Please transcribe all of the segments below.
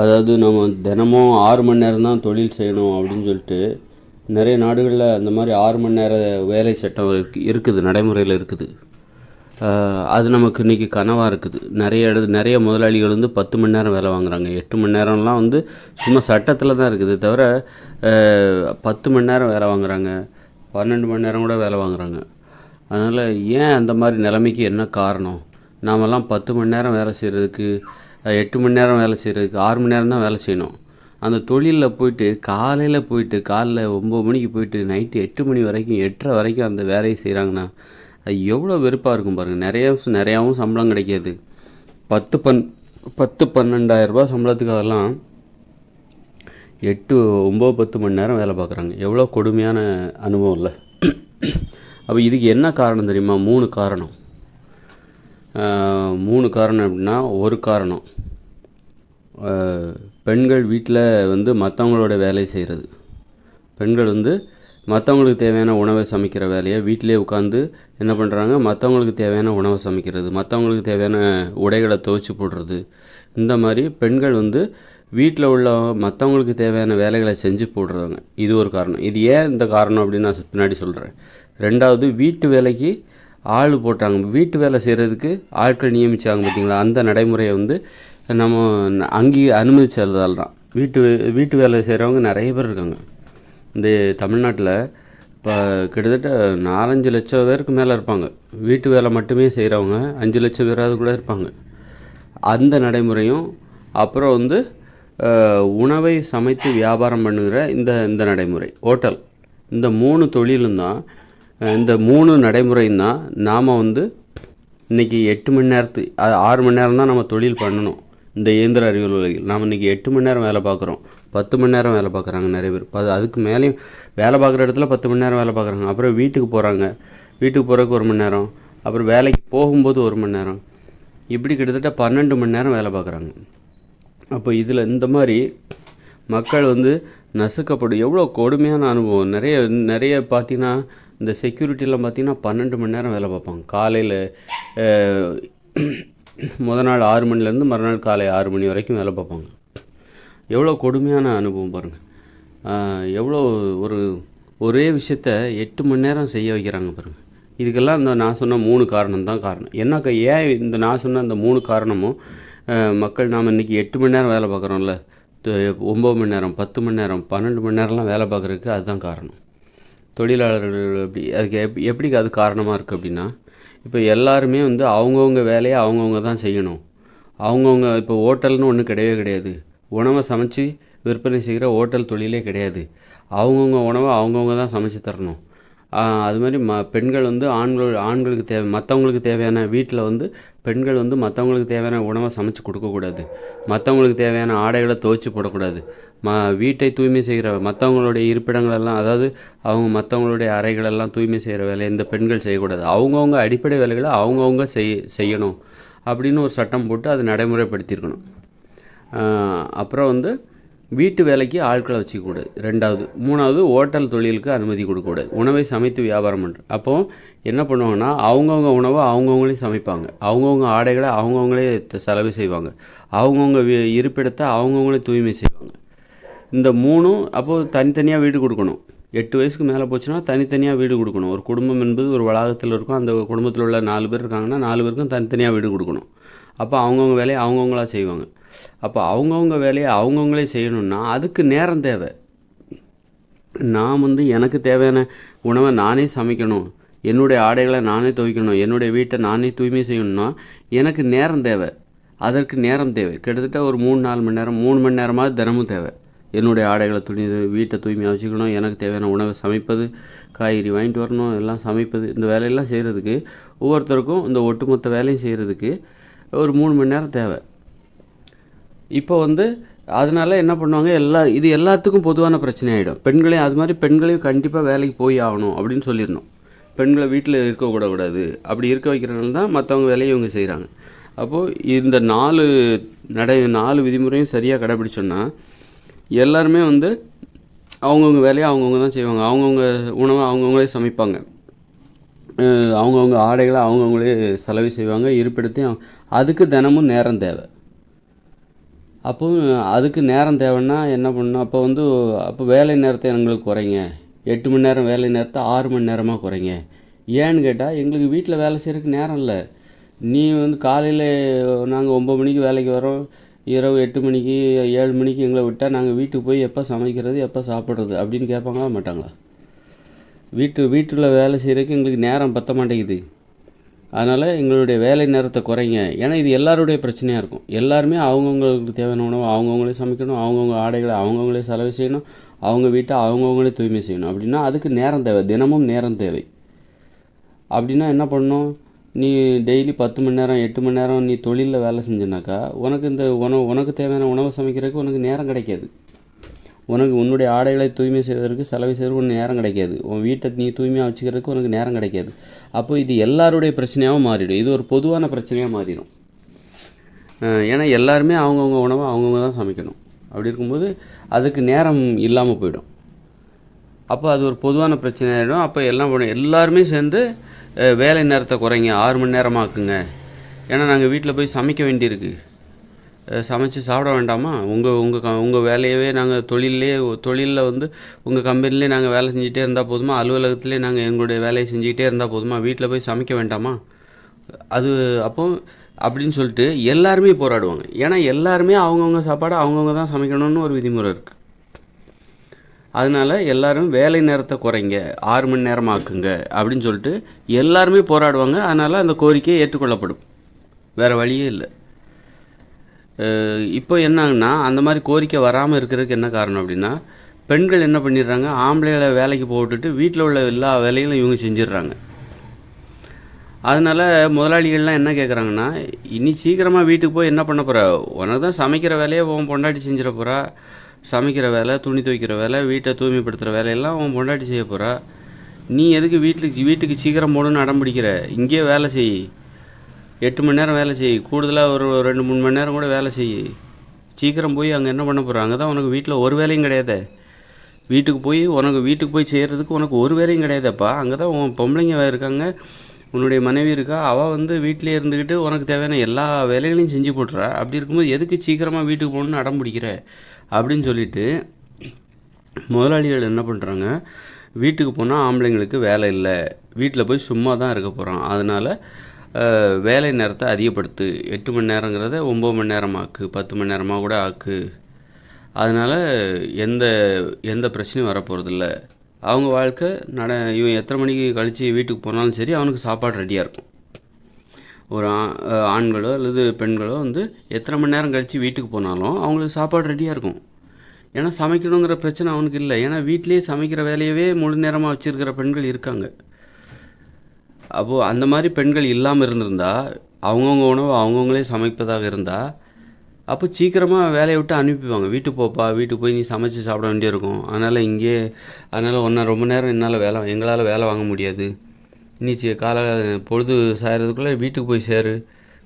அதாவது நம்ம தினமும் ஆறு மணி நேரம் தான் தொழில் செய்யணும் அப்படின்னு சொல்லிட்டு நிறைய நாடுகளில் அந்த மாதிரி ஆறு மணி நேர வேலை சட்டம் இருக்குது நடைமுறையில் இருக்குது. அது நமக்கு இன்றைக்கி கனவாக இருக்குது. நிறைய இடத்து நிறைய முதலாளிகள் வந்து பத்து மணி நேரம் வேலை வாங்குறாங்க. எட்டு மணி நேரம்லாம் வந்து சும்மா சட்டத்தில் தான் இருக்குது. தவிர பத்து மணி நேரம் வேலை வாங்குறாங்க. பன்னெண்டு மணி நேரம் கூட வேலை வாங்குறாங்க. அதனால் ஏன் அந்த மாதிரி நிலைமைக்கு என்ன காரணம்? நாமெல்லாம் பத்து மணி நேரம் வேலை செய்கிறதுக்கு எட்டு மணி நேரம் வேலை செய்கிறதுக்கு ஆறு மணி நேரம் தான் வேலை செய்யணும். அந்த தொழிலில் போயிட்டு காலையில் போயிட்டு காலைல ஒம்பது மணிக்கு போயிட்டு நைட்டு எட்டு மணி வரைக்கும் எட்டரை வரைக்கும் அந்த வேலையை செய்கிறாங்கன்னா அது எவ்வளோ வெறுப்பாக இருக்கும் பாருங்கள் நிறைய நிறையாவும் சம்பளம் கிடைக்காது. பத்து பன் பத்து பன்னெண்டாயிரரூபா சம்பளத்துக்கு அதெல்லாம் எட்டு ஒம்பது பத்து மணி நேரம் வேலை பார்க்குறாங்க. எவ்வளோ கொடுமையான அனுபவம் இல்லை. அப்போ இதுக்கு என்ன காரணம் தெரியுமா? மூணு காரணம். மூணு காரணம் அப்படின்னா ஒரு காரணம். பெண்கள் வீட்டில் வந்து மற்றவங்களோட வேலையை செய்கிறது பெண்கள் வந்து மற்றவங்களுக்கு தேவையான உணவை சமைக்கிற வேலையை வீட்டிலே உட்காந்து என்ன பண்ணுறாங்க மற்றவங்களுக்கு தேவையான உணவை சமைக்கிறது மற்றவங்களுக்கு தேவையான உடைகளை துவைச்சி போடுறது. இந்த மாதிரி பெண்கள் வந்து வீட்டில் உள்ள மற்றவங்களுக்கு தேவையான வேலைகளை செஞ்சு போடுறாங்க. இது ஒரு காரணம். இது ஏன் இந்த காரணம் அப்படின்னு நான் பின்னாடி சொல்கிறேன் ரெண்டாவது வீட்டு வேலைக்கு ஆள் போட்டாங்க. வீட்டு வேலை செய்கிறதுக்கு ஆட்கள் நியமித்தாங்க பார்த்தீங்களா அந்த நடைமுறையை வந்து நம்ம அங்கேயே அனுமதிச்சதால் தான் வீட்டு வீட்டு வேலை செய்கிறவங்க நிறைய பேர் இருக்காங்க. இந்த தமிழ்நாட்டில் இப்போ கிட்டத்தட்ட நாலஞ்சு லட்சம் பேருக்கு மேலே இருப்பாங்க. வீட்டு வேலை மட்டுமே செய்கிறவங்க அஞ்சு லட்சம் பேராவது கூட இருப்பாங்க. அந்த நடைமுறையும் அப்புறம் வந்து உணவை சமைத்து வியாபாரம் பண்ணுகிற இந்த இந்த நடைமுறை ஹோட்டல். இந்த மூணு தொழிலும் தான் இந்த மூணு நடைமுறையும் தான் நாம் வந்து இன்றைக்கி எட்டு மணி நேரத்து ஆறு மணி நேரம் தான் நம்ம தொழில் பண்ணணும். இந்த இயந்திர அறிவியல் உலகில். நாம் இன்றைக்கி எட்டு மணி நேரம் வேலை பார்க்குறோம். பத்து மணி நேரம் வேலை பார்க்குறாங்க நிறைய பேர். அது அதுக்கு மேலேயும் வேலை பார்க்குற இடத்துல பத்து மணி நேரம் வேலை பார்க்குறாங்க. அப்புறம் வீட்டுக்கு போகிறாங்க வீட்டுக்கு போகிறதுக்கு ஒரு மணி நேரம். அப்புறம் வேலைக்கு போகும்போது ஒரு மணி நேரம். இப்படி கிட்டத்தட்ட பன்னெண்டு மணி நேரம் வேலை பார்க்குறாங்க. அப்போ இதில் இந்த மாதிரி மக்கள் வந்து நசுக்கப்படும். எவ்வளோ கொடுமையான அனுபவம். நிறைய நிறைய பார்த்தீங்கன்னா இந்த செக்யூரிட்டிலாம் பார்த்தீங்கன்னா பன்னெண்டு மணி நேரம் வேலை பார்ப்பாங்க. காலையில் முத நாள் ஆறு மணிலேருந்து மறுநாள் காலை ஆறு மணி வரைக்கும் வேலை பார்ப்பாங்க. எவ்வளோ கொடுமையான அனுபவம் பாருங்கள் எவ்வளோ ஒரு ஒரே விஷயத்த எட்டு மணி நேரம் செய்ய வைக்கிறாங்க பாருங்கள் இதுக்கெல்லாம் இந்த நான் சொன்ன மூணு காரணம் தான் காரணம். என்னக்கா ஏன் இந்த நான் சொன்ன அந்த மூணு காரணமும் மக்கள் நாம் இன்றைக்கி எட்டு மணி நேரம் வேலை பார்க்குறோம்ல. ஒம்பது மணி நேரம் பத்து மணி நேரம் பன்னெண்டு மணி நேரம்லாம் வேலை பார்க்குறதுக்கு அதுதான் காரணம். தொழிலாளர்கள் எப்படி அதுக்கு எப் எப்படி அது காரணமாக இருக்குது அப்படின்னா இப்போ எல்லாருமே வந்து அவங்கவுங்க வேலையை அவங்கவுங்க தான் செய்யணும். அவங்கவுங்க இப்போ ஹோட்டல்னு ஒன்று கிடையவே கிடையாது. உணவை சமைச்சு விற்பனை செய்கிற ஹோட்டல் தொழிலே கிடையாது. அவங்கவுங்க உணவை அவங்கவுங்க தான் சமைச்சு தரணும். அது மாதிரி ம பெண்கள் வந்து ஆண்கள் ஆண்களுக்கு தேவை மற்றவங்களுக்கு தேவையான வீட்டில் வந்து பெண்கள் வந்து மற்றவங்களுக்கு தேவையான உணவை சமைச்சு கொடுக்கக்கூடாது மற்றவங்களுக்கு தேவையான ஆடைகளை துவைச்சி போடக்கூடாது. ம வீட்டை தூய்மை செய்கிற மற்றவங்களுடைய இருப்பிடங்களெல்லாம் அதாவது அவங்க மற்றவங்களுடைய அறைகளெல்லாம் தூய்மை செய்கிற வேலையை இந்த பெண்கள் செய்யக்கூடாது. அவங்கவுங்க அடிப்படை வேலைகளை அவங்கவுங்க செய் செய்யணும் அப்படின்னு ஒரு சட்டம் போட்டு அதை நடைமுறைப்படுத்தியிருக்கணும். அப்புறம் வந்து வீட்டு வேலைக்கு ஆட்களை வச்சுக்கக்கூடாது ரெண்டாவது. மூணாவது ஹோட்டல் தொழிலுக்கு அனுமதி கொடுக்கக்கூடாது. உணவை சமைத்து வியாபாரம் பண்ணுற அப்போ என்ன பண்ணுவாங்கன்னா அவங்கவுங்க உணவை அவங்கவுங்களே சமைப்பாங்க. அவங்கவுங்க ஆடைகளை அவங்கவுங்களே செலவு செய்வாங்க. அவங்கவுங்க வி- இருப்பிடத்தை அவங்கவுங்களே தூய்மை செய்வாங்க. இந்த மூணும் அப்போது தனித்தனியாக வீடு கொடுக்கணும். எட்டு வயசுக்கு மேலே போச்சுன்னா தனித்தனியாக வீடு கொடுக்கணும். ஒரு குடும்பம் என்பது ஒரு வளாகத்தில் இருக்கும். அந்த குடும்பத்தில் உள்ள நாலு பேர் இருக்காங்கன்னா நாலு பேருக்கும் தனித்தனியாக வீடு கொடுக்கணும். அப்போ அவங்கவுங்க வேலையை அவங்கவுங்களா செய்வாங்க. அப்போ அவங்கவுங்க வேலையை அவங்கவுங்களே செய்யணும்னா அதுக்கு நேரம் தேவை. நான் வந்து எனக்கு தேவையான உணவை நானே சமைக்கணும். என்னுடைய ஆடைகளை நானே துவைக்கணும். என்னுடைய வீட்டை நானே தூய்மை செய்யணும்னா எனக்கு நேரம் தேவை. அதற்கு நேரம் தேவை. கிட்டத்தட்ட ஒரு மூணு நாலு மணி நேரம் மூணு மணி நேரமாவது தினமும் தேவை. என்னுடைய ஆடைகளை துணி வீட்டை தூய்மையாக வச்சுக்கணும். எனக்கு தேவையான உணவை சமைப்பது காய்கறி வாங்கிட்டு வரணும். எல்லாம் சமைப்பது இந்த வேலையெல்லாம் செய்கிறதுக்கு ஒவ்வொருத்தருக்கும் இந்த ஒட்டுமொத்த வேலையும் செய்கிறதுக்கு ஒரு மூணு மணி நேரம் தேவை. இப்போ வந்து அதனால என்ன பண்ணுவாங்க எல்லா இது எல்லாத்துக்கும் பொதுவான பிரச்சனை ஆகிடும் பெண்களையும் அது மாதிரி பெண்களையும் கண்டிப்பாக வேலைக்கு போய் ஆகணும் அப்படின்னு சொல்லிடணும். பெண்களை வீட்டில் இருக்க கூடாது. அப்படி இருக்க வைக்கிறனால தான் மற்றவங்க வேலையை இவங்க செய்கிறாங்க அப்போது இந்த நாலு நடை நாலு விதிமுறையும் சரியாக கடைபிடிச்சோன்னா எல்லாருமே வந்து அவங்கவுங்க வேலையை அவங்கவுங்க தான் செய்வாங்க. அவங்கவுங்க உணவை அவங்கவுங்களே சமைப்பாங்க. அவங்கவுங்க ஆடைகளை அவங்கவுங்களே செலவு செய்வாங்க இருப்பிடத்தையும் அதுக்கு தினமும் நேரம் தேவை. அப்போவும் அதுக்கு நேரம் தேவைன்னா என்ன பண்ணணும்? அப்போ வந்து அப்போ வேலை நேரத்தை எங்களுக்கு குறைங்க. எட்டு மணி நேரம் வேலை நேரத்தை ஆறு மணி நேரமாக குறைங்க. ஏன்னு கேட்டால் எங்களுக்கு வீட்டில் வேலை செய்கிறதுக்கு நேரம் இல்லை. நீ வந்து காலையில் நாங்கள் ஒம்பது மணிக்கு வேலைக்கு வரோம் இரவு எட்டு மணிக்கு ஏழு மணிக்கு எங்களை விட்டால் நாங்கள் வீட்டுக்கு போய் எப்போ சமைக்கிறது எப்போ சாப்பிட்றது அப்படின்னு கேட்பாங்களா மாட்டாங்களா? வீட்டு வீட்டில் வேலை செய்கிறதுக்கு எங்களுக்கு நேரம் பத்த மாட்டேங்குது. அதனால் எங்களுடைய வேலை நேரத்தை குறைங்க. ஏன்னா இது எல்லாருடைய பிரச்சனையாக இருக்கும். எல்லாருமே அவங்கவுங்களுக்கு தேவையான உணவு அவங்கவுங்களே சமைக்கணும் அவங்கவுங்க ஆடைகளை அவங்கவுங்களே செலவு செய்யணும் அவங்க வீட்டை அவங்கவுங்களே தூய்மை செய்யணும். அப்படின்னா அதுக்கு நேரம் தேவை. தினமும் நேரம் தேவை. அப்படின்னா என்ன பண்ணணும்? நீ டெய்லி பத்து மணி நேரம் எட்டு மணி நேரம் நீ தொழிலில் வேலை செஞ்சனாக்கா உனக்கு இந்த உணவு உனக்கு தேவையான உணவு சமைக்கிறதுக்கு உனக்கு நேரம் கிடைக்காது. உனக்கு உன்னுடைய ஆடைகளை தூய்மை செய்வதற்கு செலவு செய்வதற்கு உனக்கு நேரம் கிடைக்காது. உன் வீட்டை நீ தூய்மையாக வச்சுக்கிறதுக்கு உனக்கு நேரம் கிடைக்காது. அப்போ இது எல்லாருடைய பிரச்சனையாகவும் மாறிடும். இது ஒரு பொதுவான பிரச்சனையாக மாறிடும். ஏன்னா எல்லாருமே அவங்கவுங்க உணவை அவங்கவுங்க தான் சமைக்கணும். அப்படி இருக்கும்போது அதுக்கு நேரம் இல்லாமல் போயிடும். அப்போ அது ஒரு பொதுவான பிரச்சனை ஆகிடும் அப்போ எல்லாம் எல்லாருமே சேர்ந்து வேலை நேரத்தை குறைங்க. ஆறு மணி நேரமாக்குங்க. ஏன்னா நாங்கள் வீட்டில் போய் சமைக்க வேண்டியிருக்கு. சமைச்சு சாப்பிட வேண்டாமா? உங்கள் உங்கள் க உங்கள் வேலையவே நாங்கள் தொழிலே தொழிலில் வந்து உங்கள் கம்பெனிலே நாங்கள் வேலை செஞ்சுட்டே இருந்தால் போதுமா? அலுவலகத்திலே நாங்கள் எங்களுடைய வேலையை செஞ்சுக்கிட்டே இருந்தால் போதுமா? வீட்டில் போய் சமைக்க வேண்டாமா? அது அப்போ அப்படின்னு சொல்லிட்டு எல்லாருமே போராடுவாங்க. ஏன்னா எல்லாருமே அவங்கவுங்க சாப்பாடு அவங்கவுங்க தான் சமைக்கணும்னு ஒரு விதிமுறை இருக்குது அதனால எல்லாரும் வேலை நேரத்தை குறைங்க ஆறு மணி நேரம் ஆக்குங்க அப்படின்னு சொல்லிட்டு எல்லாருமே போராடுவாங்க. அதனால் அந்த கோரிக்கை ஏற்றுக்கொள்ளப்படும். வேறு வழியே இல்லை. இப்போ என்னாங்கன்னா அந்த மாதிரி கோரிக்கை வராமல் இருக்கிறதுக்கு என்ன காரணம் அப்படின்னா பெண்கள் என்ன பண்ணிடுறாங்க ஆம்பளைகளை வேலைக்கு போட்டுட்டு வீட்டில் உள்ள எல்லா வேலைகளும் இவங்க செஞ்சிடுறாங்க. அதனால முதலாளிகள்லாம் என்ன கேட்குறாங்கன்னா இனி சீக்கிரமாக வீட்டுக்கு போய் என்ன பண்ண போகிற உனக்கு தான் சமைக்கிற வேலையை உன் பொண்டாட்டி செஞ்சிட போகிறா சமைக்கிற வேலை துணி துவைக்கிற வேலை வீட்டை தூய்மைப்படுத்துகிற வேலையெல்லாம் உன் பொண்டாட்டி செய்ய போகிறா நீ எதுக்கு வீட்டுக்கு வீட்டுக்கு சீக்கிரம் போகணுன்னு அடம் பிடிக்கிற? இங்கேயே வேலை செய். எட்டு மணி நேரம் வேலை செய். கூடுதலாக ஒரு ரெண்டு மூணு மணி நேரம் கூட வேலை செய். சீக்கிரம் போய் அங்கே என்ன பண்ண போகிற அங்கே தான் உனக்கு வீட்டில் ஒரு வேலையும் கிடையாதே. வீட்டுக்கு போய் உனக்கு வீட்டுக்கு போய் செய்கிறதுக்கு உனக்கு ஒரு வேலையும் கிடையாதப்பா. அங்கே தான் உன் பொம்பளைங்க இருக்காங்க. உன்னுடைய மனைவி இருக்கா. அவள் வந்து வீட்டிலே இருந்துக்கிட்டு உனக்கு தேவையான எல்லா வேலைகளையும் செஞ்சு போட்டுறா. அப்படி இருக்கும்போது எதுக்கு சீக்கிரமாக வீட்டுக்கு போகணுன்னு அடம் பிடிக்கிற? அப்படின்னு சொல்லிட்டு முதலாளிகள் என்ன பண்ணுறாங்க வீட்டுக்கு போனால் ஆம்பளைங்களுக்கு வேலை இல்லை. வீட்டில் போய் சும்மா தான் இருக்க போகிறோம் அதனால் வேலை நேரத்தை அதிகப்படுத்து. எட்டு மணி நேரங்கிறத ஒம்பது மணி நேரமாக்கு பத்து மணி நேரமாக கூட ஆக்கு. அதனால் எந்த எந்த பிரச்சனையும் வரப்போகிறதில்ல அவங்க வாழ்க்கை நட இவன் எத்தனை மணிக்கு கழித்து வீட்டுக்கு போனாலும் சரி அவனுக்கு சாப்பாடு ரெடியாக இருக்கும். ஒரு ஆ- ஆண்களோ அல்லது பெண்களோ வந்து எத்தனை மணி நேரம் கழித்து வீட்டுக்கு போனாலும் அவங்களுக்கு சாப்பாடு ரெடியாக இருக்கும். ஏன்னா சமைக்கணுங்கிற பிரச்சனை அவனுக்கு இல்லை. ஏன்னா வீட்டிலேயே சமைக்கிற வேலையவே முழு நேரமாக வச்சுருக்கிற பெண்கள் இருக்காங்க. அப்போது அந்த மாதிரி பெண்கள் இல்லாமல் இருந்திருந்தா அவங்கவுங்க உணவு அவங்கவுங்களே சமைப்பதாக இருந்தால் அப்போ சீக்கிரமாக வேலையை விட்டு அனுப்பிவாங்க வீட்டுக்கு போப்பா வீட்டுக்கு போய் நீ சமைச்சு சாப்பிட வேண்டியிருக்கும். அதனால் இங்கே அதனால் ஒன்றா ரொம்ப நேரம் என்னால் வேலை எங்களால் வேலை வாங்க முடியாது. நீ கால காலை பொழுது சாயறதுக்குள்ளே வீட்டுக்கு போய் சேரு.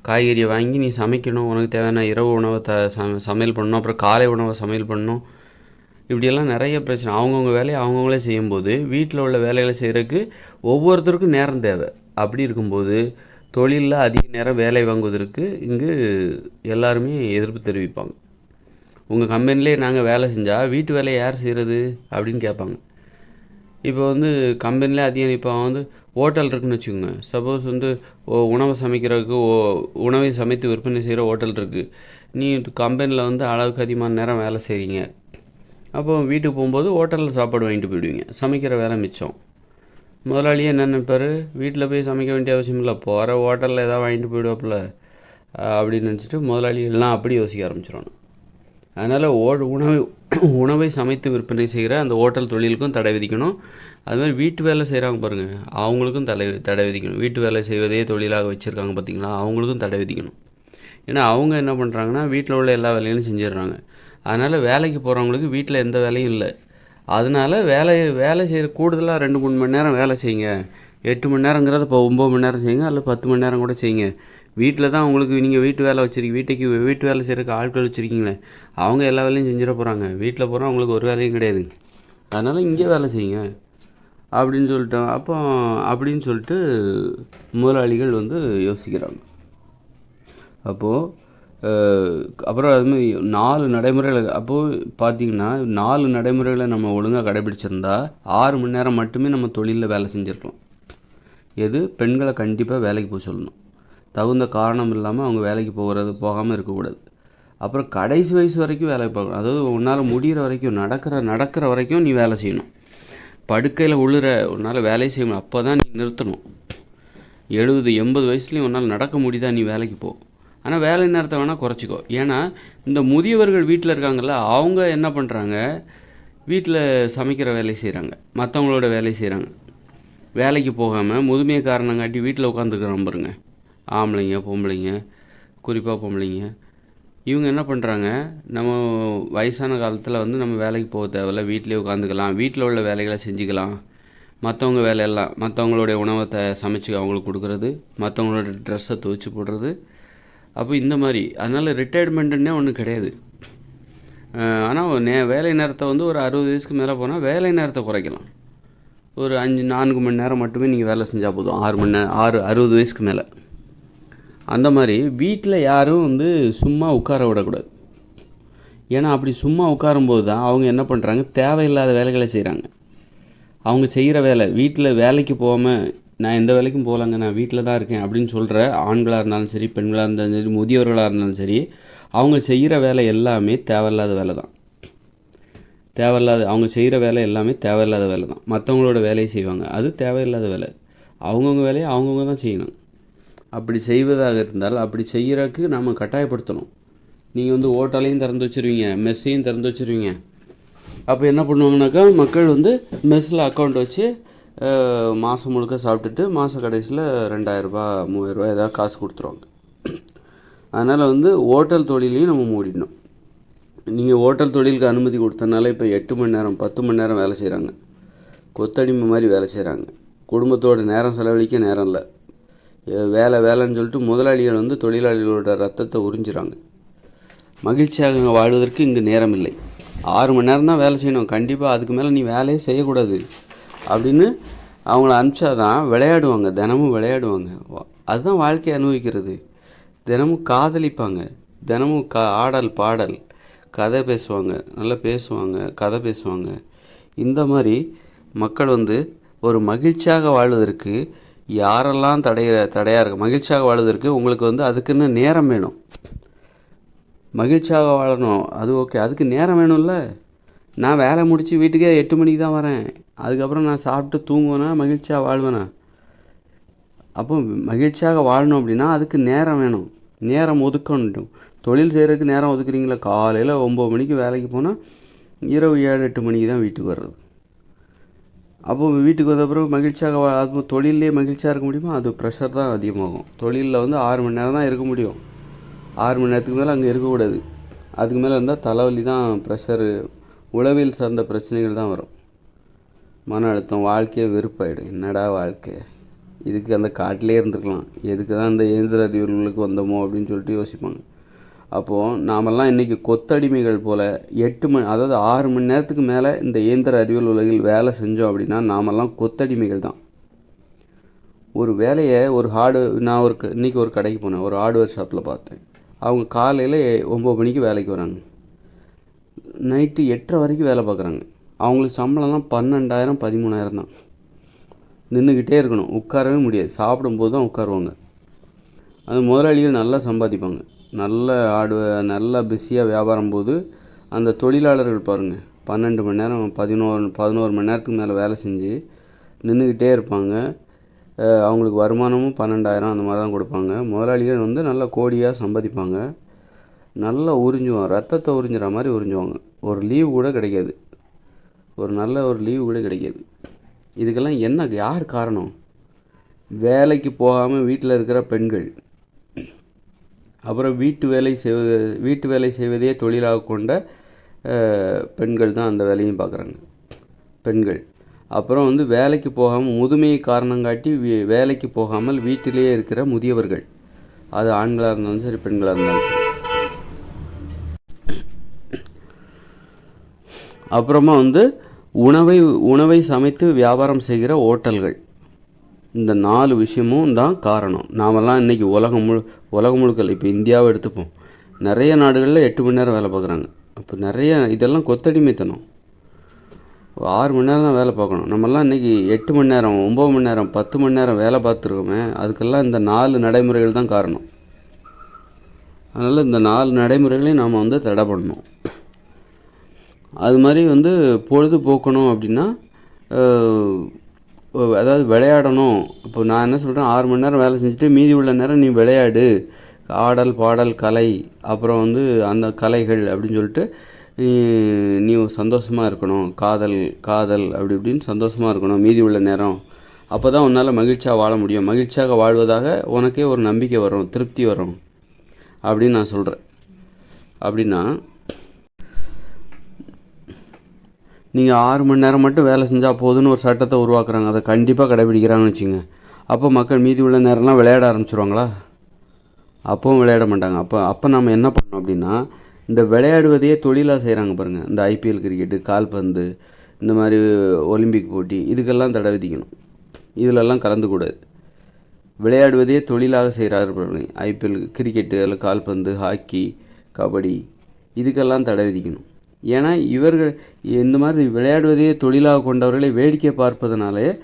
காய்கறியை வாங்கி நீ சமைக்கணும். உனக்கு தேவையான இரவு உணவை த சமையல் பண்ணணும். அப்புறம் காலை உணவை சமையல் பண்ணணும். இப்படியெல்லாம் நிறைய பிரச்சனை. அவங்கவுங்க வேலையை அவங்கவுங்களே செய்யும்போது வீட்டில் உள்ள வேலைகளை செய்கிறதுக்கு ஒவ்வொருத்தருக்கும் நேரம் தேவை. அப்படி இருக்கும்போது தொழிலில் அதிக நேரம் வேலை வாங்குவதற்கு இங்கு எல்லாருமே எதிர்ப்பு தெரிவிப்பாங்க. உங்கள் கம்பெனிலே நாங்கள் வேலை செஞ்சால் வீட்டு வேலையை யார் செய்கிறது அப்படின்னு கேட்பாங்க. இப்போ வந்து கம்பெனிலே அதிகம் இப்போ வந்து ஹோட்டல் இருக்குன்னு வச்சுக்கோங்க. சப்போஸ் வந்து ஓ உணவை சமைக்கிறதுக்கு ஓ உணவை சமைத்து விற்பனை செய்கிற ஹோட்டல் இருக்குது நீ கம்பெனியில் வந்து அளவுக்கு அதிகமான நேரம் வேலை செய்கிறீங்க அப்போ வீட்டுக்கு போகும்போது ஹோட்டலில் சாப்பாடு வாங்கிட்டு போயிடுவீங்க. சமைக்கிற வேலை மிச்சம். முதலாளியே என்ன நினைப்பார்? வீட்டில் போய் சமைக்க வேண்டிய அவசியம் இல்லை. போகிற ஹோட்டலில் எதாவது வாங்கிட்டு போயிடுவாப்புல அப்படின்னு நினச்சிட்டு முதலாளி எல்லாம் அப்படி யோசிக்க ஆரம்பிச்சிடணும் அதனால் ஓ உணவை உணவை சமைத்து விற்பனை செய்கிற அந்த ஹோட்டல் தொழிலுக்கும் தடை விதிக்கணும். அது மாதிரி வீட்டு வேலை செய்கிறாங்க பாருங்கள் அவங்களுக்கும் தடை தடை விதிக்கணும். வீட்டு வேலை செய்வதே தொழிலாக வச்சுருக்காங்க பார்த்தீங்களா அவங்களுக்கும் தடை விதிக்கணும். ஏன்னா அவங்க என்ன பண்ணுறாங்கன்னா வீட்டில் உள்ள எல்லா வேலையும் செஞ்சிடுறாங்க. அதனால் வேலைக்கு போகிறவங்களுக்கு வீட்டில் எந்த வேலையும் இல்லை. அதனால வேலை வேலை செய்கிற கூடுதலாக ரெண்டு மூணு மணி நேரம் வேலை செய்யுங்க. எட்டு மணி நேரங்கிறத இப்போ ஒம்பது மணி நேரம் செய்யுங்க. அல்ல பத்து மணி நேரம் கூட செய்யுங்க. வீட்டில் தான் உங்களுக்கு நீங்கள் வீட்டு வேலை வச்சுருக்கீங்க. வீட்டுக்கு வீட்டு வேலை செய்கிறக்கு ஆட்கள் வச்சுருக்கீங்களே அவங்க எல்லா வேலையும் செஞ்சிட போகிறாங்க வீட்டில் போகிறோம் அவங்களுக்கு ஒரு வேலையும் கிடையாது. அதனால் இங்கே வேலை செய்யுங்க. அப்படின்னு சொல்லிட்டோம் அப்போ அப்படின்னு சொல்லிட்டு முதலாளிகள் வந்து யோசிக்கிறாங்க. அப்போது அப்புறம் அப்புறம் அதுமாதிரி நாலு நடைமுறைகள் அப்போது பார்த்தீங்கன்னா நாலு நடைமுறைகளை நம்ம ஒழுங்காக கடைபிடிச்சிருந்தா ஆறு மணி நேரம் மட்டுமே நம்ம தொழிலில் வேலை செஞ்சுருக்கலாம். எது? பெண்களை கண்டிப்பாக வேலைக்கு போக சொல்லணும். தகுந்த காரணம் இல்லாமல் அவங்க வேலைக்கு போகிறது போகாமல் இருக்கக்கூடாது அப்புறம் கடைசி வயசு வரைக்கும் வேலை பார்க்கணும் அதாவது உன்னால் முடிகிற வரைக்கும் நடக்கிற நடக்கிற வரைக்கும் நீ வேலை செய்யணும். படுக்கையில் உழுற உன்னால் வேலையை செய்யணும் அப்போ தான் நீ நிறுத்தணும். எழுபது எண்பது வயசுலேயும் உன்னால் நடக்க முடியுதா? நீ வேலைக்கு போ. ஆனால் வேலை நேரத்தை வேணால் குறைச்சிக்கோ. ஏன்னா இந்த முதியவர்கள் வீட்டில் இருக்காங்கல்ல அவங்க என்ன பண்ணுறாங்க வீட்டில் சமைக்கிற வேலையை செய்கிறாங்க மற்றவங்களோட வேலையை செய்கிறாங்க வேலைக்கு போகாமல் முதுமையை காரணங்காட்டி வீட்டில் உட்காந்துருக்குறான் பாருங்க. ஆம்பளைங்க பொம்பளைங்க குறிப்பாக பொம்பளைங்க. இவங்க என்ன பண்ணுறாங்க நம்ம வயசான காலத்தில் வந்து நம்ம வேலைக்கு போக தேவையில்ல. வீட்டிலே உட்காந்துக்கலாம் வீட்டில் உள்ள வேலைகளை செஞ்சுக்கலாம். மற்றவங்க வேலையெல்லாம் மற்றவங்களுடைய உணவத்தை சமைச்சு அவங்களுக்கு கொடுக்குறது. மற்றவங்களோட ட்ரெஸ்ஸை துவைச்சி போடுறது. அப்போ இந்த மாதிரி. அதனால் ரிட்டையர்மெண்ட்டுன்னே ஒன்றும் கிடையாது. ஆனால் நே வேலை நேரத்தை வந்து ஒரு அறுபது வயசுக்கு மேலே போனால் வேலை நேரத்தை குறைக்கலாம். ஒரு அஞ்சு நான்கு மணி நேரம் மட்டுமே நீங்கள் வேலை செஞ்சால் போதும். ஆறு மணி நேரம் ஆறு அறுபது வயசுக்கு மேலே. அந்த மாதிரி வீட்டில் யாரும் வந்து சும்மா உட்கார விடக்கூடாது. ஏன்னா அப்படி சும்மா உட்காரும்போது தான் அவங்க என்ன பண்ணுறாங்க தேவையில்லாத வேலைகளை செய்கிறாங்க அவங்க செய்கிற வேலை வீட்டில் வேலைக்கு போகாமல் நான் எந்த வேலைக்கும் போகலங்க நான் வீட்டில் தான் இருக்கேன் அப்படின்னு சொல்கிற ஆண்களாக இருந்தாலும் சரி பெண்களாக இருந்தாலும் சரி முதியவர்களாக இருந்தாலும் சரி அவங்க செய்கிற வேலை எல்லாமே தேவையில்லாத வேலை தான். தேவையில்லாத அவங்க செய்கிற வேலை எல்லாமே தேவையில்லாத வேலை தான். மற்றவங்களோட வேலையை செய்வாங்க. அது தேவையில்லாத வேலை. அவங்கவுங்க வேலையை அவங்கவுங்க தான் செய்யணும். அப்படி செய்வதாக இருந்தால் அப்படி செய்கிறதுக்கு நம்ம கட்டாயப்படுத்தணும். நீங்கள் வந்து ஓட்டலையும் திறந்து வச்சுருவீங்க மெஸ்ஸையும் திறந்து வச்சுருவீங்க. அப்போ என்ன பண்ணுவாங்கனாக்கா மக்கள் வந்து மெஸ்ஸில் அக்கௌண்ட் வச்சு மாதம் முழுக்க சாப்பிட்டுட்டு மாத கடைசியில் ரெண்டாயிரரூபா மூவாயிரரூபா ஏதாவது காசு கொடுத்துருவாங்க. அதனால் வந்து ஓட்டல் தொழிலையும் நம்ம மூடிடணும். நீங்கள் ஓட்டல் தொழிலுக்கு அனுமதி கொடுத்தனால இப்போ எட்டு மணி நேரம் பத்து மணி நேரம் வேலை செய்கிறாங்க கொத்தடிமை மாதிரி வேலை செய்கிறாங்க குடும்பத்தோட நேரம் செலவழிக்க நேரம் இல்லை. வேலை வேலைன்னு சொல்லிட்டு முதலாளிகள் வந்து தொழிலாளிகளோட ரத்தத்தை உறிஞ்சுறாங்க. மகிழ்ச்சியாக வாழ்வதற்கு இங்கு நேரம் இல்லை. ஆறு மணி நேரம் தான் வேலை செய்யணும். கண்டிப்பாக அதுக்கு மேலே நீ வேலையே செய்யக்கூடாது. அப்படின்னு அவங்கள அனுப்பிச்சா தான் விளையாடுவாங்க தினமும் விளையாடுவாங்க. அதுதான் வாழ்க்கையை அனுபவிக்கிறது. தினமும் காதலிப்பாங்க. தினமும் கா ஆடல் பாடல் கதை பேசுவாங்க நல்லா பேசுவாங்க கதை பேசுவாங்க. இந்த மாதிரி மக்கள் வந்து ஒரு மகிழ்ச்சியாக வாழ்வதற்கு யாரெல்லாம் தடைய தடையாக இருக்கு மகிழ்ச்சியாக வாழ்வதற்கு உங்களுக்கு வந்து அதுக்குன்னு நேரம் வேணும். மகிழ்ச்சியாக வாழணும். அது ஓகே அதுக்கு நேரம் வேணும்ல? நான் வேலை முடித்து வீட்டுக்கே எட்டு மணிக்கு தான் வரேன். அதுக்கப்புறம் நான் சாப்பிட்டு தூங்குவேனா மகிழ்ச்சியாக வாழ்வேனா? அப்போ மகிழ்ச்சியாக வாழணும் அப்படின்னா அதுக்கு நேரம் வேணும். நேரம் ஒதுக்கணும். தொழில் செய்கிறதுக்கு நேரம் ஒதுக்குறீங்களா? காலையில் ஒம்பது மணிக்கு வேலைக்கு போனால் இரவு ஏழு எட்டு மணிக்கு தான் வீட்டுக்கு வர்றது. அப்போ வீட்டுக்கு வந்த பிறகு மகிழ்ச்சியாக வா- அது தொழிலே மகிழ்ச்சியாக இருக்க முடியுமா? அது ப்ரெஷர் தான் அதிகமாகும். தொழிலில் வந்து ஆறு மணி நேரம் தான் இருக்க முடியும். ஆறு மணி நேரத்துக்கு மேலே அங்கே இருக்கக்கூடாது. அதுக்கு மேலே இருந்தால் தலைவலி தான் ப்ரெஷரு உளவியல் சார்ந்த பிரச்சனைகள் தான் வரும். மன அழுத்தம் வாழ்க்கையே வெறுப்பாயிடும். என்னடா வாழ்க்கை? இதுக்கு அந்த காட்டிலே இருந்துக்கலாம் எதுக்கு தான் இந்த இயந்திர அறிவியல்களுக்கு வந்தோமோ அப்படின்னு சொல்லிட்டு யோசிப்பாங்க. அப்போது நாமெல்லாம் இன்றைக்கி கொத்தடிமைகள் போல் எட்டு மணி அதாவது ஆறு மணி நேரத்துக்கு மேலே இந்த இயந்திர அறிவியல் உலகில் வேலை செஞ்சோம் அப்படின்னா நாமெல்லாம் கொத்தடிமைகள் தான். ஒரு வேலையை ஒரு ஹார்டு நான் ஒரு க- இன்னைக்கு ஒரு கடைக்கு போனேன். ஒரு ஹார்ட்வேர் ஷாப்பில் பார்த்தேன். அவங்க காலையில் ஒம்பது மணிக்கு வேலைக்கு வராங்க. நைட்டு எட்டரை வரைக்கும் வேலை பார்க்குறாங்க. அவங்களுக்கு சம்பளம்லாம் பன்னெண்டாயிரம் பதிமூணாயிரம் தான். நின்றுக்கிட்டே இருக்கணும். உட்காரவே முடியாது. சாப்பிடும்போது தான் உட்காருவாங்க. அந்த முதலாளிகள் நல்லா சம்பாதிப்பாங்க. நல்ல ஆடு நல்லா பிஸியாக வியாபாரம் போது அந்த தொழிலாளர்கள் பாருங்கள் பன்னெண்டு மணி நேரம் பதினோரு பதினோரு மணி நேரத்துக்கு மேலே வேலை செஞ்சு நின்றுக்கிட்டே இருப்பாங்க. அவங்களுக்கு வருமானமும் பன்னெண்டாயிரம் அந்த மாதிரி தான் கொடுப்பாங்க. முதலாளிகள் வந்து நல்ல கோடியாக சம்பாதிப்பாங்க. நல்லா உறிஞ்சுவாங்க. ரத்தத்தை உறிஞ்சுற மாதிரி உறிஞ்சுவாங்க. ஒரு லீவு கூட கிடைக்காது. ஒரு நல்ல ஒரு லீவு கூட கிடைக்காது. இதுக்கெல்லாம் என்ன யார் காரணம்? வேலைக்கு போகாமல் வீட்டில் இருக்கிற பெண்கள். அப்புறம் வீட்டு வேலை செய்வது வீட்டு வேலை செய்வதே தொழிலாக கொண்ட பெண்கள் தான் அந்த வேலையும் பார்க்குறாங்க. பெண்கள். அப்புறம் வந்து வேலைக்கு போகாமல் முதுமையை காரணம் காட்டி வே- வேலைக்கு போகாமல் வீட்டிலேயே இருக்கிற முதியவர்கள். அது ஆண்களாக இருந்தாலும் சரி பெண்களாக இருந்தாலும் சரி. அப்புறமா வந்து உணவை உணவை சமைத்து வியாபாரம் செய்கிற ஓட்டல்கள். இந்த நாலு விஷயமும் தான் காரணம். நாமெல்லாம் இன்றைக்கி உலகம் முழு உலகம் முழுக்கல் இப்போ இந்தியாவை எடுத்துப்போம். நிறைய நாடுகளில் எட்டு மணி நேரம் வேலை பார்க்குறாங்க. அப்போ நிறைய இதெல்லாம் கொத்தடிமைத்தனம். ஆறு மணி நேரம் தான் வேலை பார்க்கணும். நம்மலாம் இன்றைக்கி எட்டு மணி நேரம் ஒம்பது மணி நேரம் பத்து மணி நேரம் வேலை பார்த்துருக்கோமே அதுக்கெல்லாம் இந்த நாலு நடைமுறைகள் தான் காரணம். அதனால் இந்த நாலு நடைமுறைகளையும் நாம் வந்து தடை பண்ணணும். அது மாதிரி வந்து பொழுது போக்கணும் அப்படின்னா அதாவது விளையாடணும். இப்போ நான் என்ன சொல்கிறேன் ஆறு மணி நேரம் வேலை செஞ்சுட்டு மீதி உள்ள நேரம் நீ விளையாடு. ஆடல் பாடல் கலை அப்புறம் வந்து அந்த கலைகள் அப்படின்னு சொல்லிட்டு நீ நீ சந்தோஷமாக இருக்கணும். காதல் காதல் அப்படி இப்படின்னு சந்தோஷமாக இருக்கணும் மீதி உள்ள நேரம். அப்போ தான் உன்னால் மகிழ்ச்சியாக வாழ முடியும். மகிழ்ச்சியாக வாழ்வதாக உனக்கே ஒரு நம்பிக்கை வரும் திருப்தி வரும் அப்படின்னு நான் சொல்கிறேன் அப்படின்னா நீங்கள் ஆறு மணி நேரம் மட்டும் வேலை செஞ்சால் போதும்னு ஒரு சட்டத்தை உருவாக்குறாங்க. அதை கண்டிப்பாக கடைபிடிக்கிறாங்கன்னு வச்சுங்க. அப்போ மக்கள் மீதி உள்ள நேரம்லாம் விளையாட ஆரம்பிச்சிருவாங்களா? அப்பவும் விளையாட மாட்டாங்க. அப்போ அப்போ நம்ம என்ன பண்ணோம் அப்படின்னா இந்த விளையாடுவதையே தொழிலாக செய்கிறாங்க பாருங்கள் இந்த ஐபிஎல் கிரிக்கெட்டு கால்பந்து இந்த மாதிரி ஒலிம்பிக் போட்டி இதுக்கெல்லாம் தடை விதிக்கணும். இதிலெல்லாம் கலந்துக்கூடாது. விளையாடுவதையே தொழிலாக செய்கிறார்கள் ஐபிஎல் கிரிக்கெட்டு அதில் கால்பந்து ஹாக்கி கபடி இதுக்கெல்லாம் தடை விதிக்கணும். ஏன்னா இவர்கள் இந்த மாதிரி விளையாடுவதையே தொழிலாக கொண்டவர்களை வேடிக்கை பார்ப்பதனாலே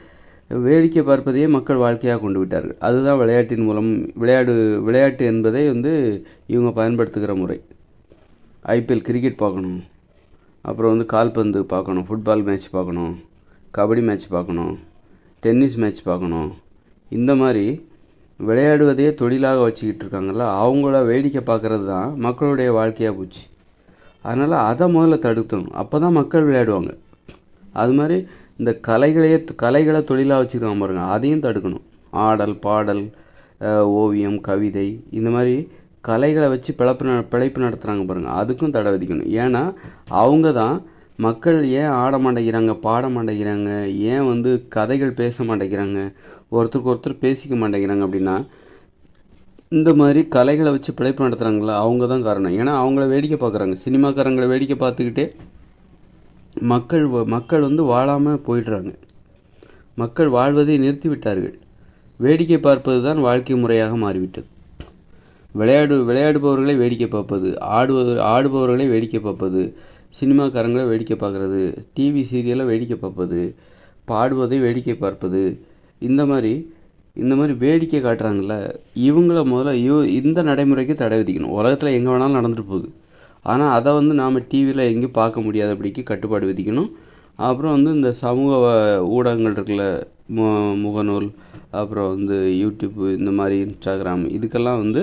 வேடிக்கை பார்ப்பதையே மக்கள் வாழ்க்கையாக கொண்டு விட்டார்கள். அதுதான் விளையாட்டின் மூலம் விளையாடு விளையாட்டு என்பதை வந்து இவங்க பயன்படுத்துகிற முறை. ஐபிஎல் கிரிக்கெட் பார்க்கணும். அப்புறம் வந்து கால்பந்து பார்க்கணும். ஃபுட்பால் மேட்ச் பார்க்கணும். கபடி மேட்ச் பார்க்கணும். டென்னிஸ் மேட்ச் பார்க்கணும். இந்த மாதிரி விளையாடுவதையே தொழிலாக வச்சுக்கிட்டு இருக்காங்கல்ல அவங்கள வேடிக்கை பார்க்குறது தான் மக்களுடைய வாழ்க்கையாக போச்சு. அதனால் அதை முதல்ல தடுக்கணும். அப்போ தான் மக்கள் விளையாடுவாங்க. அது மாதிரி இந்த கலைகளையே கலைகளை தொழிலாக வச்சுருக்காங்க பாருங்க. அதையும் தடுக்கணும். ஆடல் பாடல் ஓவியம் கவிதை இந்த மாதிரி கலைகளை வச்சு பிழப்பு பிழைப்பு நடத்துகிறாங்க பாருங்கள் அதுக்கும் தடை விதிக்கணும். ஏன்னா அவங்க தான் மக்கள் ஏன் ஆட மாட்டேங்கிறாங்க பாட மாட்டேங்கிறாங்க ஏன் வந்து கதைகள் பேச மாட்டேங்கிறாங்க ஒருத்தருக்கு ஒருத்தர் பேசிக்க மாட்டேங்கிறாங்க அப்படின்னா இந்த மாதிரி கலைகளை வச்சு பிழைப்பு நடத்துகிறாங்களா அவங்க தான் காரணம். ஏன்னா அவங்கள வேடிக்கை பார்க்குறாங்க. சினிமாக்காரங்களை வேடிக்கை பார்த்துக்கிட்டே மக்கள் வ- மக்கள் வந்து வாழாமல் போயிடுறாங்க. மக்கள் வாழ்வதை நிறுத்திவிட்டார்கள். வேடிக்கை பார்ப்பது தான் வாழ்க்கை முறையாக மாறிவிட்டது. விளையாடு விளையாடுபவர்களை வேடிக்கை பார்ப்பது ஆடுவது ஆடுபவர்களை வேடிக்கை பார்ப்பது சினிமாக்காரங்களை வேடிக்கை பார்க்குறது டிவி சீரியலை வேடிக்கை பார்ப்பது பாடுவதை வேடிக்கை பார்ப்பது இந்த மாதிரி இந்த மாதிரி வேடிக்கை காட்டுறாங்கல்ல இவங்கள முதல்ல இவ இந்த நடைமுறைக்கு தடை விதிக்கணும். உலகத்தில் எங்கே வேணாலும் நடந்துட்டு போகுது. ஆனால் அதை வந்து நாம் டிவியில் எங்கேயும் பார்க்க முடியாதபடிக்கு கட்டுப்பாடு விதிக்கணும். அப்புறம் வந்து இந்த சமூக ஊடகங்கள் இருக்குல்ல மு முகநூல் அப்புறம் வந்து யூடியூப் இந்த மாதிரி இன்ஸ்டாகிராம் இதுக்கெல்லாம் வந்து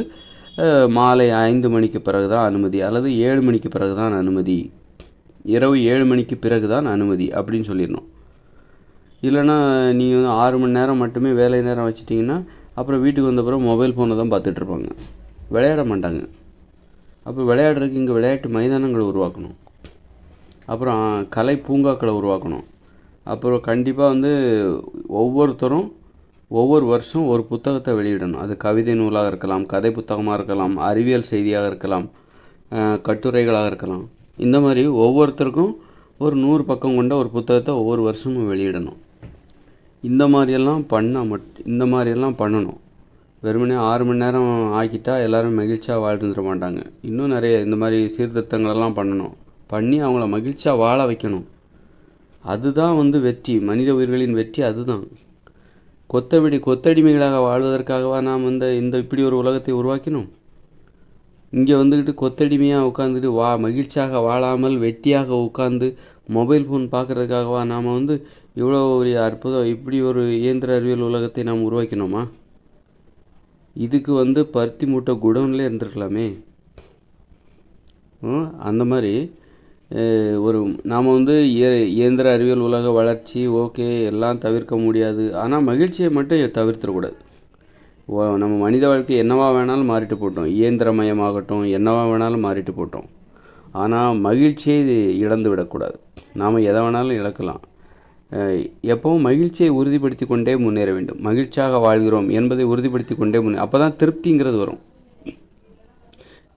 மாலை ஐந்து மணிக்கு பிறகு தான் அனுமதி அல்லது ஏழு மணிக்கு பிறகு தான் அனுமதி. இரவு ஏழு மணிக்கு பிறகு தான் அனுமதி அப்படின்னு சொல்லிடணும். இல்லைன்னா நீங்கள் வந்து ஆறு மணி நேரம் மட்டுமே வேலை நேரம் வச்சிட்டிங்கன்னா அப்புறம் வீட்டுக்கு வந்த பிறகு மொபைல் ஃபோனை தான் பார்த்துட்ருப்பாங்க விளையாட மாட்டாங்க. அப்போ விளையாடுறதுக்கு இங்கே விளையாட்டு மைதானங்களை உருவாக்கணும். அப்புறம் கலை பூங்காக்களை உருவாக்கணும். அப்புறம் கண்டிப்பாக வந்து ஒவ்வொருத்தரும் ஒவ்வொரு வருஷம் ஒரு புத்தகத்தை வெளியிடணும். அது கவிதை நூலாக இருக்கலாம் கதை புத்தகமாக இருக்கலாம் அறிவியல் செய்தியாக இருக்கலாம் கட்டுரைகளாக இருக்கலாம். இந்த மாதிரி ஒவ்வொருத்தருக்கும் ஒரு நூறு பக்கம் கொண்ட ஒரு புத்தகத்தை ஒவ்வொரு வருஷமும் வெளியிடணும். இந்த மாதிரியெல்லாம் பண்ணால் மட் இந்த மாதிரியெல்லாம் பண்ணணும். வெறுமனே ஆறு மணி நேரம் ஆக்கிட்டா எல்லாரும் மகிழ்ச்சியாக வாழ்ந்துட மாட்டாங்க. இன்னும் நிறைய இந்த மாதிரி சீர்திருத்தங்களெல்லாம் பண்ணணும். பண்ணி அவங்கள மகிழ்ச்சியாக வாழ வைக்கணும். அதுதான் வந்து வெற்றி. மனித உயிர்களின் வெற்றி அதுதான். கொத்தபடி கொத்தடிமைகளாக வாழ்வதற்காகவா நாம் இந்த இந்த இப்படி ஒரு உலகத்தை உருவாக்கினோம்? இங்கே வந்துக்கிட்டு கொத்தடிமையாக உட்காந்துட்டு வா மகிழ்ச்சியாக வாழாமல் வெட்டியாக உட்காந்து மொபைல் ஃபோன் பார்க்குறதுக்காகவா நாம் வந்து இவ்வளோ ஒரு அற்புதம் இப்படி ஒரு இயந்திர அறிவியல் உலகத்தை நாம் உருவாக்கினோமா? இதுக்கு வந்து பருத்தி மூட்டை குடோன்லேயே இருந்திருக்கலாமே. அந்த மாதிரி ஒரு நாம் வந்து இய- இயந்திர அறிவியல் உலக வளர்ச்சி ஓகே எல்லாம் தவிர்க்க முடியாது. ஆனால் மகிழ்ச்சியை மட்டும் தவிர்த்துடக்கூடாது நம்ம மனித வாழ்க்கை என்னவா வேணாலும் மாறிட்டு போட்டோம். இயந்திரமயமாகட்டும் என்னவா வேணாலும் மாறிட்டு போட்டோம். ஆனால் மகிழ்ச்சியை இழந்து விடக்கூடாது நாம் எதை வேணாலும் இழக்கலாம். எப்பவும் மகிழ்ச்சியை உறுதிப்படுத்தி கொண்டே முன்னேற வேண்டும். மகிழ்ச்சியாக வாழ்கிறோம் என்பதை உறுதிப்படுத்தி கொண்டே முன்னே அப்போ தான் திருப்திங்கிறது வரும்.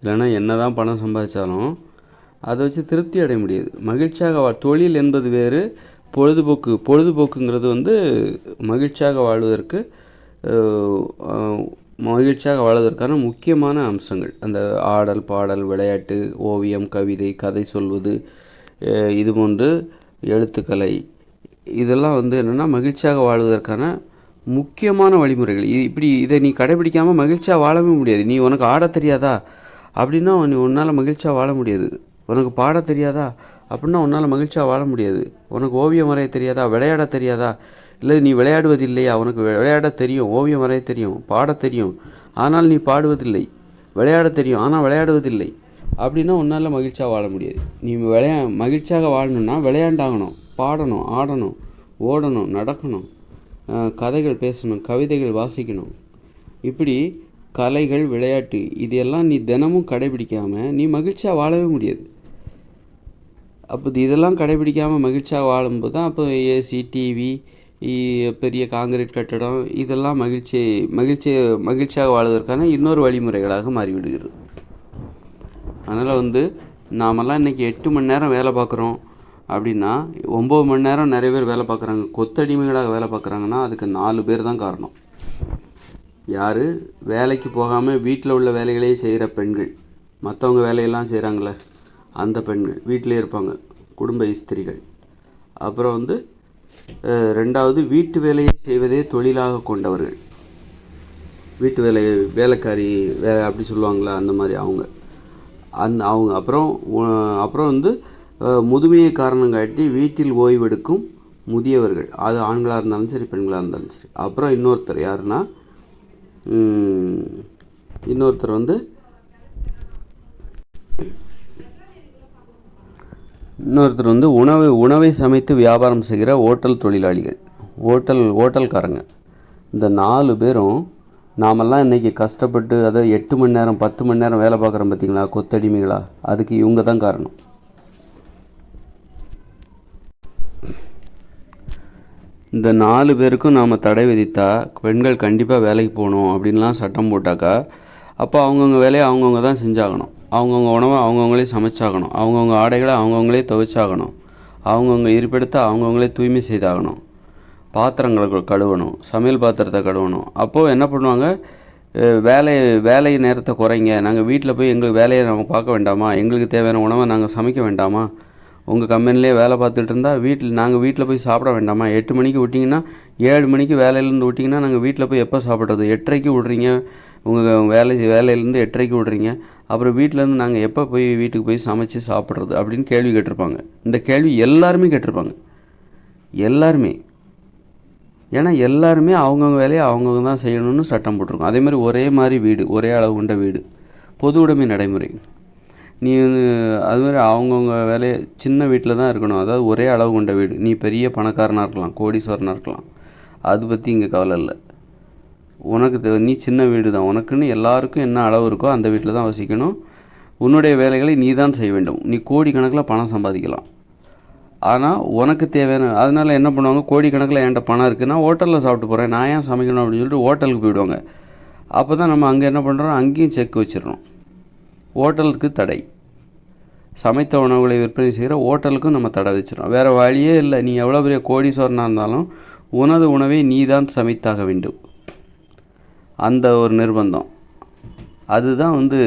இல்லைன்னா என்ன தான் பணம் சம்பாதிச்சாலும் அதை வச்சு திருப்தி அடைய முடியாது. மகிழ்ச்சியாக வா தொழில் என்பது வேறு பொழுதுபோக்கு பொழுதுபோக்குங்கிறது வந்து மகிழ்ச்சியாக வாழ்வதற்கு மகிழ்ச்சியாக வாழ்வதற்கான முக்கியமான அம்சங்கள். அந்த ஆடல் பாடல் விளையாட்டு ஓவியம் கவிதை கதை சொல்வது இது போன்று எழுத்துக்கலை இதெல்லாம் வந்து என்னென்னா மகிழ்ச்சியாக வாழ்வதற்கான முக்கியமான வழிமுறைகள். இது இப்படி இதை நீ கடைபிடிக்காமல் மகிழ்ச்சியாக வாழவே முடியாது. நீ உனக்கு ஆட தெரியாதா? அப்படின்னா நீ உன்னால் மகிழ்ச்சியாக வாழ முடியாது. உனக்கு பாடத் தெரியாதா? அப்படின்னா உன்னால் மகிழ்ச்சியாக வாழ முடியாது. உனக்கு ஓவியம் வரைய தெரியாதா? விளையாட தெரியாதா? இல்லை நீ விளையாடுவது இல்லையா உனக்கு விளையாட தெரியும் ஓவியம் வரைய தெரியும் பாடத் தெரியும். ஆனால் நீ பாடுவதில்லை. விளையாட தெரியும் ஆனால் விளையாடுவதில்லை. அப்படின்னா உன்னால் மகிழ்ச்சியாக வாழ முடியாது. நீ விளையா மகிழ்ச்சியாக வாழணும்னா விளையாண்டாகணும். பாடணும் ஆடணும் ஓடணும் நடக்கணும் கதைகள் பேசணும் கவிதைகள் வாசிக்கணும். இப்படி கலைகள் விளையாட்டு இதெல்லாம் நீ தினமும் கடைபிடிக்காமல் நீ மகிழ்ச்சியாக வாழவே முடியாது. அப்போ இதெல்லாம் கடைபிடிக்காமல் மகிழ்ச்சியாக வாழும்போது தான் அப்போ ஏசி டிவி பெரிய காங்கிரீட் கட்டடம் இதெல்லாம் மகிழ்ச்சி மகிழ்ச்சி மகிழ்ச்சியாக வாழ்வதற்கான இன்னொரு வழிமுறைகளாக மாறிவிடுகிறது. அதனால் வந்து நாமெல்லாம் இன்றைக்கி எட்டு மணி நேரம் வேலை பார்க்குறோம். அப்படின்னா ஒம்பது மணி நேரம் நிறைய பேர் வேலை பார்க்குறாங்க. கொத்தடிமைகளாக வேலை பார்க்குறாங்கன்னா அதுக்கு நாலு பேர் தான் காரணம். யார்? வேலைக்கு போகாமல் வீட்டில் உள்ள வேலைகளையே செய்கிற பெண்கள். மற்றவங்க வேலையெல்லாம் செய்கிறாங்களே அந்த பெண்கள் வீட்டிலே இருப்பாங்க குடும்ப இஸ்திரிகள். அப்புறம் வந்து ரெண்டாவது வீட்டு வேலையை செய்வதே தொழிலாக கொண்டவர்கள். வீட்டு வேலை வேலைக்காரி வே அப்படி சொல்லுவாங்களா அந்த மாதிரி அவங்க. அந்த அவங்க அப்புறம் அப்புறம் வந்து முதுமையை காரணம் காட்டி வீட்டில் ஓய்வெடுக்கும் முதியவர்கள். அது ஆண்களாக இருந்தாலும் சரி பெண்களாக இருந்தாலும் சரி. அப்புறம் இன்னொருத்தர் யாருன்னா இன்னொருத்தர் வந்து இன்னொருத்தர் வந்து உணவை உணவை சமைத்து வியாபாரம் செய்கிற ஓட்டல் தொழிலாளிகள். ஓட்டல் ஓட்டல்காரங்க. இந்த நாலு பேரும் நாமெல்லாம் இன்றைக்கி கஷ்டப்பட்டு அதாவது எட்டு மணி நேரம் பத்து மணி நேரம் வேலை பார்க்குறோம் பார்த்தீங்களா? கொத்தடிமைகளா? அதுக்கு இவங்க தான் காரணம். இந்த நாலு பேருக்கும் நாம் தடை விதித்தா பெண்கள் கண்டிப்பாக வேலைக்கு போகணும் அப்படின்லாம் சட்டம் போட்டாக்கா அப்போ அவங்கவுங்க வேலையை அவங்கவுங்க தான் செஞ்சாகணும். அவங்கவுங்க உணவை அவங்கவுங்களே சமைச்சாகணும். அவங்கவுங்க ஆடைகளை அவங்கவுங்களே துவைச்சாகணும். அவங்கவுங்க இருப்பிடத்தை அவங்கவுங்களே தூய்மை செய்தாகணும். பாத்திரங்களை கழுவணும். சமையல் பாத்திரத்தை கழுவணும். அப்போது என்ன பண்ணுவாங்க? வேலை வேலை நேரத்தை குறைங்க. நாங்கள் வீட்டில் போய் எங்களுக்கு வேலையை நம்ம பார்க்க வேண்டாமா? எங்களுக்கு தேவையான உணவை நாங்கள் சமைக்க வேண்டாமா? உங்கள் கம்பெனிலே வேலை பார்த்துட்டு இருந்தால் வீட்டில் நாங்கள் வீட்டில் போய் சாப்பிட வேண்டாமா? எட்டு மணிக்கு விட்டிங்கன்னா ஏழு மணிக்கு வேலையிலேருந்து விட்டிங்கன்னா நாங்கள் வீட்டில் போய் எப்போ சாப்பிட்றது? எட்டரைக்கு விட்றீங்க. உங்கள் வேலை வேலையிலேருந்து எட்டரைக்கு விட்றீங்க. அப்புறம் வீட்டிலேருந்து நாங்கள் எப்போ போய் வீட்டுக்கு போய் சமைச்சு சாப்பிட்றது அப்படின்னு கேள்வி கேட்டிருப்பாங்க. இந்த கேள்வி எல்லாருமே கேட்டிருப்பாங்க. எல்லாருமே. ஏன்னா எல்லாருமே அவங்கவுங்க வேலையை அவங்கவுங்க தான் செய்யணும்னு சட்டம் போட்டிருக்கோம். அதே மாதிரி ஒரே மாதிரி வீடு ஒரே அளவு கொண்ட வீடு. பொது உடைமை நடைமுறை. நீ வந்து அது மாதிரி அவங்கவுங்க வேலையை சின்ன வீட்டில் தான் இருக்கணும். அதாவது ஒரே அளவு கொண்ட வீடு. நீ பெரிய பணக்காரனாக இருக்கலாம் கோடீஸ்வரனாக இருக்கலாம். அது பற்றி இங்கே கவலை இல்லை. உனக்கு தேவை நீ சின்ன வீடு தான். உனக்குன்னு எல்லாருக்கும் என்ன அளவு இருக்கோ அந்த வீட்டில் தான் வசிக்கணும். உன்னுடைய வேலைகளை நீ தான் செய்ய வேண்டும். நீ கோடிக்கணக்கில் பணம் சம்பாதிக்கலாம். ஆனால் உனக்கு தேவையான அதனால் என்ன பண்ணுவாங்க? கோடிக்கணக்கில் என்கிட்ட பணம் இருக்குன்னா ஹோட்டலில் சாப்பிட்டு போகிறேன் நான் ஏன் சமைக்கணும் அப்படின்னு சொல்லிட்டு ஹோட்டலுக்கு போயிடுவாங்க. அப்போ தான் நம்ம அங்கே என்ன பண்ணுறோம் அங்கேயும் செக் வச்சிடணும். ஓட்டலுக்கு தடை. சமைத்த உணவுகளை விற்பனை செய்கிற ஓட்டலுக்கும் நம்ம தடை வச்சிடும் வேறு வழியே இல்லை. நீ எவ்வளோ பெரிய கோடீஸ்வரனாக இருந்தாலும் உனது உணவை நீ தான் சமைத்தாக வேண்டும். அந்த ஒரு நிர்பந்தம். அதுதான் வந்து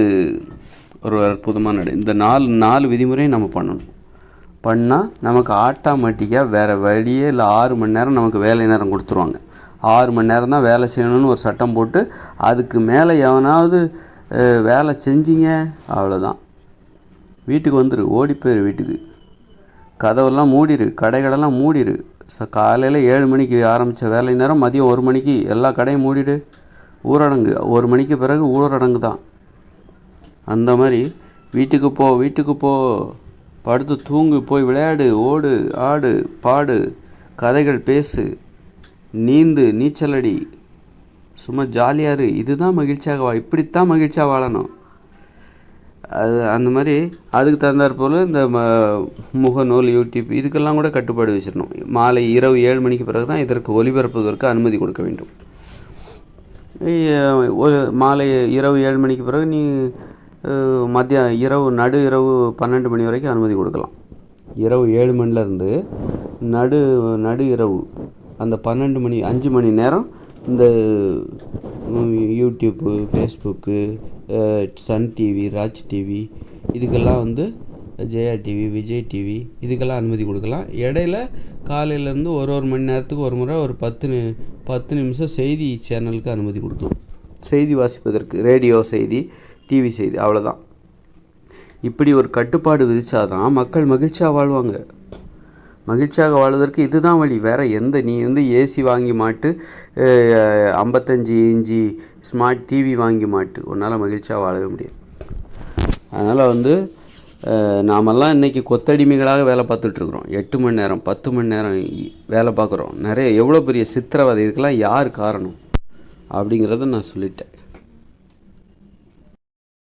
ஒரு அற்புதமான நடை. இந்த நாலு நாலு விதிமுறையும் நம்ம பண்ணணும். பண்ணால் நமக்கு ஆட்டோமேட்டிக்காக வேறு வழியே இல்லை. ஆறு மணி நேரம் நமக்கு வேலை நேரம் கொடுத்துருவாங்க. ஆறு மணி நேரம் தான் வேலை செய்யணும்னு ஒரு சட்டம் போட்டு அதுக்கு மேலே எவனாவது வேலை செஞ்சீங்க அவ்வளோதான் வீட்டுக்கு வந்துடு ஓடி போயிரு வீட்டுக்கு. கதவெல்லாம் மூடிடு கடைகளெல்லாம் மூடிடு ச காலையில் ஏழு மணிக்கு ஆரம்பித்த வேலை நேரம் மதியம் ஒரு மணிக்கு எல்லா கடையும் மூடிடு. ஊரடங்கு ஒரு மணிக்கு பிறகு ஊரடங்கு தான். அந்த மாதிரி வீட்டுக்கு போ வீட்டுக்கு போ. படுத்து தூங்கு போய் விளையாடு ஓடு ஆடு பாடு கதைகள் பேசு நீந்து நீச்சல் அடி சும்மா ஜாலியாக இரு. இதுதான் மகிழ்ச்சியாக வா. இப்படித்தான் மகிழ்ச்சியாக வாழணும். அது அந்த மாதிரி அதுக்கு தகுந்தாற் போல் இந்த ம முகநூல் யூடியூப் இதுக்கெல்லாம் கூட கட்டுப்பாடு வச்சிடணும். மாலை இரவு ஏழு மணிக்கு பிறகு தான் இதற்கு ஒளிபரப்புவதற்கு அனுமதி கொடுக்க வேண்டும். ஒரு மாலை இரவு ஏழு மணிக்கு பிறகு நீ அஹ், இரவு நடு இரவு பன்னெண்டு மணி வரைக்கும் அனுமதி கொடுக்கலாம். இரவு ஏழு மணிலேருந்து நடு நடு இரவு அந்த பன்னெண்டு மணி அஞ்சு மணி நேரம் இந்த YouTube Facebook Sun TV Raj TV இதுக்கெல்லாம் வந்து ஜெயா டிவி விஜய் டிவி இதுக்கெல்லாம் அனுமதி கொடுக்கலாம். இடையில காலையிலேருந்து ஒரு ஒரு மணி நேரத்துக்கு ஒரு முறை ஒரு பத்து நி பத்து நிமிஷம் செய்தி சேனலுக்கு அனுமதி கொடுக்கலாம். செய்தி வாசிப்பதற்கு ரேடியோ செய்தி டிவி செய்தி அவ்வளோதான் இப்படி ஒரு கட்டுப்பாடு விதிச்சாதான் மக்கள் மகிழ்ச்சியாக வாழ்வாங்க. மகிழ்ச்சியாக வாழ்வதற்கு இதுதான் வழி. வேறு எந்த நீ வந்து ஏசி வாங்கி மாட்டு ஐம்பத்தஞ்சு இஞ்சி ஸ்மார்ட் டிவி வாங்கி மாட்டு. உன்னால் மகிழ்ச்சியாக வாழவே முடியாது. அதனால் வந்து நாமெல்லாம் இன்றைக்கி கொத்தடிமைகளாக வேலை பார்த்துட்ருக்குறோம். எட்டு மணி நேரம் பத்து மணி நேரம் வேலை பார்க்குறோம். நிறைய எவ்வளோ பெரிய சித்திரவதை இதுக்கெல்லாம் யார் காரணம்? அப்படிங்கிறத நான் சொல்லிட்டேன்.